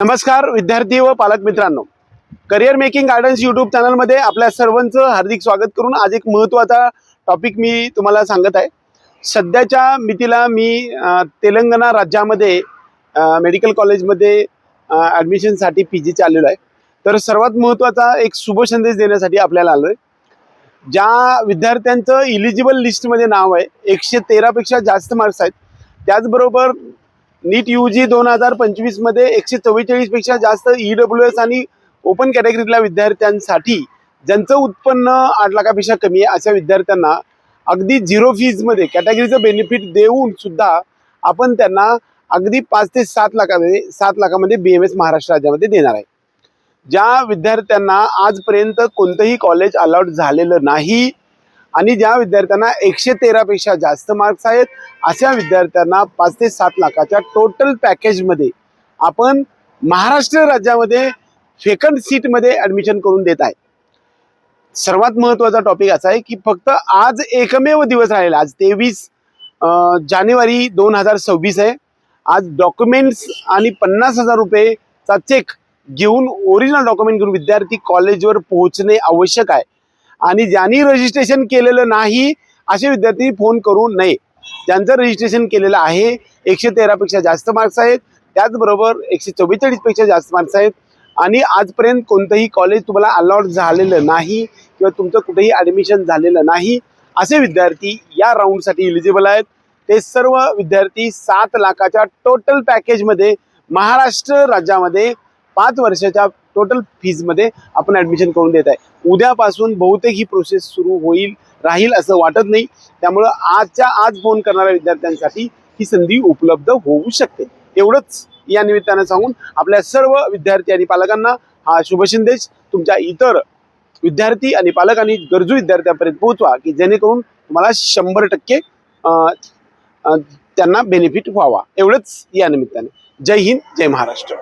नमस्कार विद्यार्थी व पालक मित्रांनो. करिअर मेकिंग गार्डन्स यूट्यूब चॅनलमध्ये आपल्या सर्वांचं हार्दिक स्वागत करून आज एक महत्त्वाचा टॉपिक मी तुम्हाला सांगत आहे. सध्याच्या मितीला मी तेलंगणा राज्यामध्ये मेडिकल कॉलेजमध्ये ॲडमिशनसाठी पी जी आलेलो आहे. तर सर्वात महत्त्वाचा एक शुभ संदेश देण्यासाठी आपल्याला आलो आहे ज्या विद्यार्थ्यांचं इलिजिबल लिस्टमध्ये नाव आहे एकशे तेरापेक्षा जास्त मार्क्स आहेत. त्याचबरोबर नीट यू जी दोन हजार पंचवीसमध्ये एकशे चव्वेचाळीसपेक्षा जास्त ई डब्ल्यू एस आणि ओपन कॅटेगरीतल्या विद्यार्थ्यांसाठी ज्यांचं उत्पन्न आठ लाखापेक्षा कमी आहे अशा विद्यार्थ्यांना अगदी झिरो फीजमध्ये कॅटेगरीचं बेनिफिट देऊन सुद्धा आपण त्यांना अगदी पाच ते सात लाखामध्ये सात लाखामध्ये बी एम एस महाराष्ट्र राज्यामध्ये देणार आहे. ज्या विद्यार्थ्यांना आजपर्यंत कोणतंही कॉलेज अलाउड झालेलं नाही आणि ज्या विद्यार्थ्यांना एकशे तेरापेक्षा जास्त मार्क्स आहेत अशा विद्यार्थ्यांना पाच ते सात लाखाच्या टोटल पॅकेजमध्ये आपण महाराष्ट्र राज्यामध्ये सेकंड सीटमध्ये ॲडमिशन करून देत आहे. सर्वात महत्त्वाचा टॉपिक असा आहे की फक्त आज एकमेव दिवस राहिला आज तेवीस जानेवारी दोन हजार सव्वीस आहे. आज डॉक्युमेंट्स आणि पन्नास हजार रुपयेचा चेक घेऊन ओरिजिनल डॉक्युमेंट घेऊन विद्यार्थी कॉलेजवर पोहोचणे आवश्यक आहे. आणि ज्यांनी रजिस्ट्रेशन केलेलं नाही असे विद्यार्थी फोन करू नये. ज्यांचं रजिस्ट्रेशन केलेलं आहे एकशे तेरापेक्षा जास्त मार्क्स आहेत. त्याचबरोबर एकशे चव्वेचाळीसपेक्षा जास्त मार्क्स आहेत. आणि आजपर्यंत कोणतंही कॉलेज तुम्हाला अलॉट झालेलं नाही किंवा तुमचं कुठेही ॲडमिशन झालेलं नाही असे विद्यार्थी या राऊंडसाठी इलिजिबल आहेत. ते सर्व विद्यार्थी सात लाखाच्या टोटल पॅकेजमध्ये महाराष्ट्र राज्यामध्ये पाच वर्षाच्या टोटल फीजमध्ये आपण ॲडमिशन करून देत आहे. उद्यापासून बहुतेक ही प्रोसेस सुरू होईल राहील असं वाटत नाही. त्यामुळं आजच्या आज फोन करणाऱ्या विद्यार्थ्यांसाठी ही संधी उपलब्ध होऊ शकते. एवढंच या निमित्तानं सांगून आपल्या सर्व विद्यार्थी आणि पालकांना हा शुभ संदेश. तुमच्या इतर विद्यार्थी आणि पालक आणि गरजू विद्यार्थ्यांपर्यंत पोहोचवा की जेणेकरून तुम्हाला शंभर टक्के त्यांना बेनिफिट व्हावा. एवढंच या निमित्ताने. जय हिंद जय महाराष्ट्र.